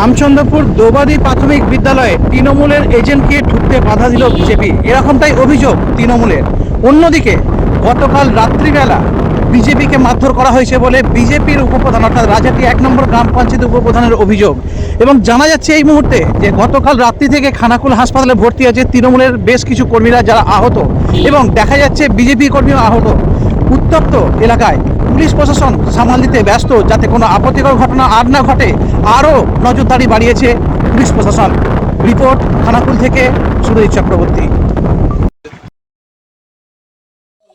রামচন্দ্রপুর দোবাদি প্রাথমিক বিদ্যালয়ে তৃণমূলের এজেন্টকে ঢুকতে বাধা দিল বিজেপি। এরকমটাই অভিযোগ তৃণমূলের। অন্যদিকে, গতকাল রাত্রিবেলা বিজেপিকে মারধর করা হয়েছে বলে বিজেপির উপপ্রধান, অর্থাৎ রাজাটি এক নম্বর গ্রাম পঞ্চায়েত উপপ্রধানের অভিযোগ। এবং জানা যাচ্ছে এই মুহূর্তে যে গতকাল রাত্রি থেকে খানাকুল হাসপাতালে ভর্তি আছে তৃণমূলের বেশ কিছু কর্মীরা যারা আহত। এবং দেখা যাচ্ছে বিজেপি কর্মীও আহত। উত্তপ্ত এলাকায় পুলিশ প্রশাসন সামাল দিতে ব্যস্ত যাতে কোনো আপত্তিকর ঘটনা আর না ঘটে, আরও নজরদারি বাড়িয়েছে পুলিশ প্রশাসন। রিপোর্ট খানাকুল থেকে সুরজিৎ চক্রবর্তী।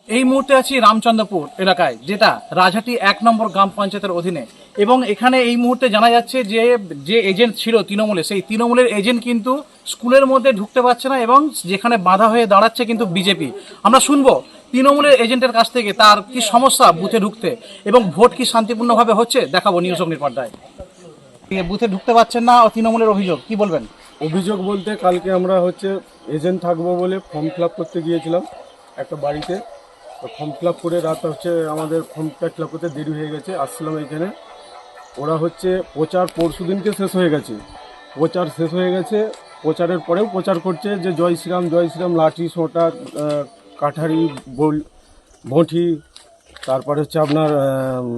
এই মুহূর্তে আছি রামচন্দ্রপুর এলাকায়, যেটা রাজহাটি এক নম্বর গ্রাম পঞ্চায়েতের অধীনে। এবং এখানে এই মুহূর্তে জানা যাচ্ছে যে যে এজেন্ট ছিল তৃণমূলে, সেই তৃণমূলের এজেন্ট কিন্তু স্কুলের মধ্যে ঢুকতে পারছে না এবং যেখানে বাধা হয়ে দাঁড়াচ্ছে কিন্তু বিজেপি। আমরা শুনব তৃণমূলের এজেন্টের কাছ থেকে তার কি সমস্যা বুথে ঢুকতে এবং ভোট কি শান্তিপূর্ণভাবে হচ্ছে? দেখাবো নিউজ অগ্নির পর্দায়। বুথে ঢুকতে পারছেন না তৃণমূলের অভিযোগ, কি বলবেন? অভিযোগ বলতে কালকে আমরা হচ্ছে এজেন্ট থাকব বলে ফর্ম ফিল করতে গিয়েছিলাম একটা বাড়িতে। ফর্ম ফিল করে রাত হচ্ছে আমাদের ফর্ম ফিল করতে দেরি হয়ে গেছে, আসছিলাম এখানে। ওরা হচ্ছে প্রচার পরশু দিনকে শেষ হয়ে গেছে। প্রচার শেষ হয়ে গেছে, প্রচারের পরেও প্রচার করছে যে জয় শ্রীরাম জয় শ্রীরাম, লাঠি, সোঁটা কাঠারি, বল ভোঁঠি তারপরে হচ্ছে আপনার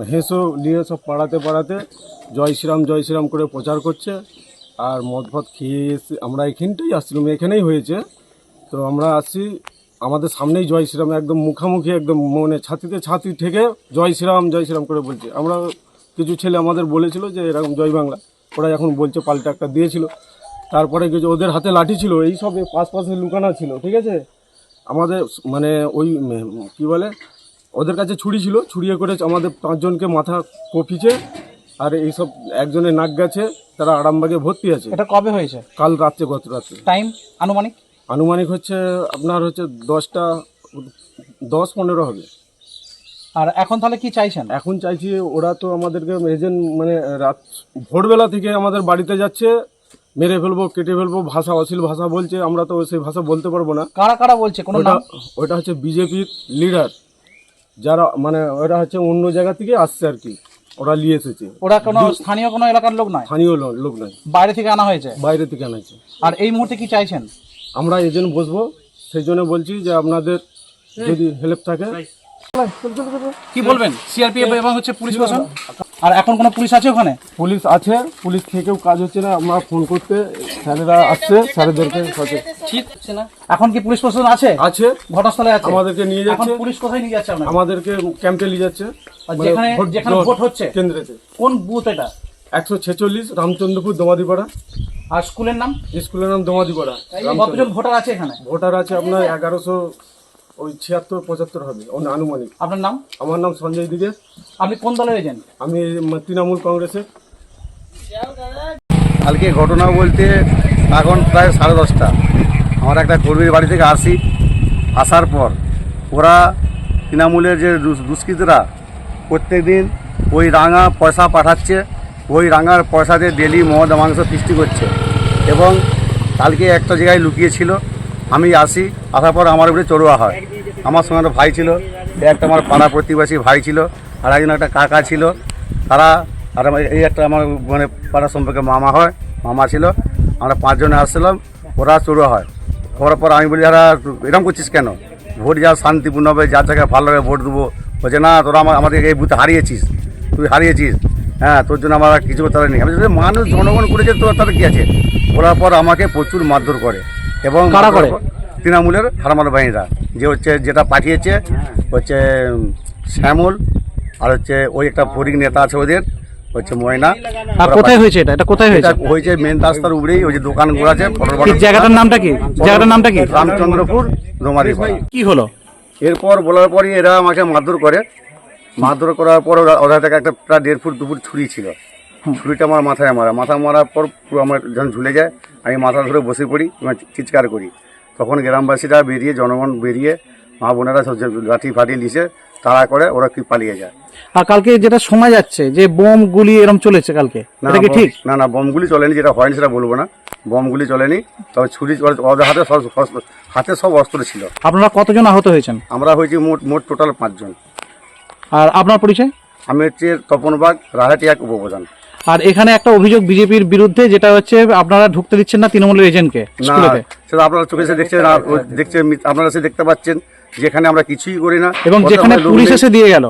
হেঁসো নিয়ে সব পাড়াতে পাড়াতে জয় শ্রীরাম জয় শ্রীরাম করে প্রচার করছে। আর মদ ফদ খেয়ে এসে আমরা এখানটাই আসছিলাম এখানেই হয়েছে। তো আমরা আসছি, আমাদের সামনেই জয় শ্রীরাম একদম মুখামুখি, একদম মনে ছাতিতে ছাতি থেকে জয় শ্রীরাম জয় শ্রীরাম করে বলছে। আমরা কিছু ছেলে আমাদের বলেছিল যে এরকম জয় বাংলা। ওরা এখন বলছে পাল্টা একটা দিয়েছিল। তারপরে কিছু ওদের হাতে লাঠি ছিল, এই সব পাশ পাশে লুকানো ছিল, ঠিক আছে? আমাদের মানে ওই কি বলে ওদের কাছে ছুরি ছিল ছুরিয়ে করে আমাদের পাঁচজনকে মাথা কপিছে আর এইসব একজনের নাক গেছে তারা আরামবাগে ভর্তি আছে। এটা কবে হয়েছে? কাল রাত্রে গত রাত্রে। টাইম আনুমানিক? আনুমানিক হচ্ছে আপনার হচ্ছে দশটা দশ পনেরো হবে। আর এখন তাহলে কি চাইছেন? এখন চাইছি ওরা তো আমাদেরকে এজেন্ট মানে রাত ভোরবেলা থেকে আমাদের বাড়িতে যাচ্ছে মেরে ফেলব কেটে ফেলব ভাষা অশ্লীল ভাষা বলছে আমরা তো সেই ভাষা বলতে পারব না। কারা কারা বলছে? কোনো ওটা নাম? ওটা হচ্ছে বিজেপির লিডার যারা মানে ওরা হচ্ছে অন্য জায়গা থেকে আসছে আর কি ওরা নিয়ে এসেছে। ওরা কোনো স্থানীয় কোনো এলাকার লোক নয়? স্থানীয় লো- লোক নয়। বাইরে থেকে আনা হয়েছে? বাইরে থেকে আনা আনাইছে আর এই মুহূর্তে কি চাইছেন? আমরা এজেন্ট বসবো সেই জন্য বলছি যে আপনাদের যদি হেল্প থাকে। কি বলবেন? সিআরপিএফ এবং হচ্ছে পুলিশ প্রশাসন? আর এখন কোনো পুলিশ আছে ওখানে? পুলিশ আছে পুলিশ থেকেও কাজ হচ্ছে না আমরা ফোন করতে স্যারেরা আসছে স্যারেদেরকে সাথে ঠিক না? এখন কি পুলিশ প্রশাসন আছে? আছে। ঘটনাস্থলে আছে? আমাদেরকে নিয়ে যাচ্ছে। পুলিশ কোথায় নিয়ে যাচ্ছে আমাদেরকে ক্যাম্পে নিয়ে যাচ্ছে। আর যেখানে যেখানে ভোট হচ্ছে? কেন্দ্রেতে। কোন বুথ এটা? একশো ছেচল্লিশ রামচন্দ্রপুর দমাদিপাড়া। আর স্কুলের নাম? স্কুলের নাম দমাদিপাড়া কতজন ভোটার আছে এখানে? ভোটার আছে আপনার এগারোশো ওই ছিয়াত্তর পঁচাত্তর হবে আনুমানিক। আপনার নাম? আমার নাম সঞ্জয় দিকে আপনি কোন দলের এজেন্ট আমি তৃণমূল কংগ্রেসের কালকে ঘটনা বলতে এখন প্রায় সাড়ে দশটা। আমার একটা কর্মীর বাড়ি থেকে আসি। আসার পর ওরা তৃণমূলের যে দুষ্কৃতীরা প্রত্যেক দিন ওই রাঙা পয়সা পাঠাচ্ছে ওই রাঙার পয়সাতে ডেলি মদ মাংস সৃষ্টি করছে। এবং কালকে একটা জায়গায় লুকিয়েছিল। আমি আসি, আসার পর আমার উপরে চড়ুয়া হয়। আমার সঙ্গে একটা ভাই ছিল একটা আমার পাড়া প্রতিবেশী ভাই ছিল, আর একজন একটা কাকা ছিল। তারা আর এই একটা আমার মানে পাড়া সম্পর্কে মামা হয়, মামা ছিল। আমরা পাঁচজনে আসছিলাম, ওরা চড়ুয়া হয়। হওয়ার পর আমি বলি যারা এরকম করছিস কেন? ভোট যা শান্তিপূর্ণভাবে যার জায়গায় ভালো লাগে ভোট দেবো। বলছে, না, তোরা আমার, আমাদের এই বুথে হারিয়েছিস, তুই হারিয়েছিস। হ্যাঁ তোর জন্য আমার কিছু করতে পারিনি আমি মানুষ জনগণ করেছে তো তাদের কী আছে? বলার পর আমাকে প্রচুর মারধর করে। এবং কারা করে? তৃণমূলের হারামাল বাহিনীরা। যে হচ্ছে যেটা পাঠিয়েছে হচ্ছে শ্যামল আর হচ্ছে ওই একটা ফরিক নেতা আছে ওদের হচ্ছে ময়না। আর কোথায় হয়েছে এটা? এটা কোথায় হয়েছে? হয়েছে মেন রাস্তার উপরেই ওই যে দোকান দোকানগুলো আছে জায়গাটার নামটা কি? জায়গাটার নামটা কি? রামচন্দ্রপুর রোমারি কি হলো? এরপর বলার পরই এরা আমাকে মারধর করে। মারধর করার পর ওরা ওরা থেকে একটা প্রায় দেড় ফুট দু ফুট ছুরি ছিল। ছুরিটা আমার মাথায় মারা। মাথা মারার পর পুরো আমার যখন ঝুলে যায় আমি মাথা ধরে বসে পড়ি এবং চিৎকার করি। তখন গ্রামবাসীরা বেরিয়ে জনগণ বেরিয়ে মা বোনেরা সব লাঠি ফাটি লিসে তাড়া করে ওরা কি পালিয়ে যায়। আর কালকে যেটা শোনা যাচ্ছে যে বোম গুলি এরকম চলেছে কালকে না এটা কি ঠিক? না না বমগুলি চলেনি যেটা হয়নি সেটা বলব না। বমগুলি চলেনি তবে ছুরি ওদের- হাতে সব হাতে সব অস্ত্র ছিল। আপনারা কতজন আহত হয়েছেন? আমরা হয়েছি মোট মোট টোটাল পাঁচজন। আর আপনার পরিচয়? আমি হচ্ছে তপনবাগ রাহাটি এক উপপ্রধান। আর এখানে একটা অভিযোগ বিজেপির বিরুদ্ধে যেটা হচ্ছে আপনারা ঢুকতে দিচ্ছেন না তৃণমূলের এজেন্টকে না সেটা আপনারা চোখে এসে দেখছেন দেখছে দেখছেন আপনারা সে দেখতে পাচ্ছেন যেখানে আমরা কিছুই করি না। এবং যেখানে পুলিশ এসে দিয়ে গেল।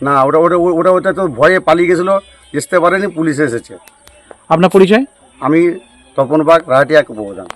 না ওটা ওটা ওটা ওটা তো ভয়ে পালিয়ে গেছিল আসতে পারেনি পুলিশ এসেছে। আপনার পরিচয়? আমি তপন বাগ রাহাটিয়া উপপ্রধান।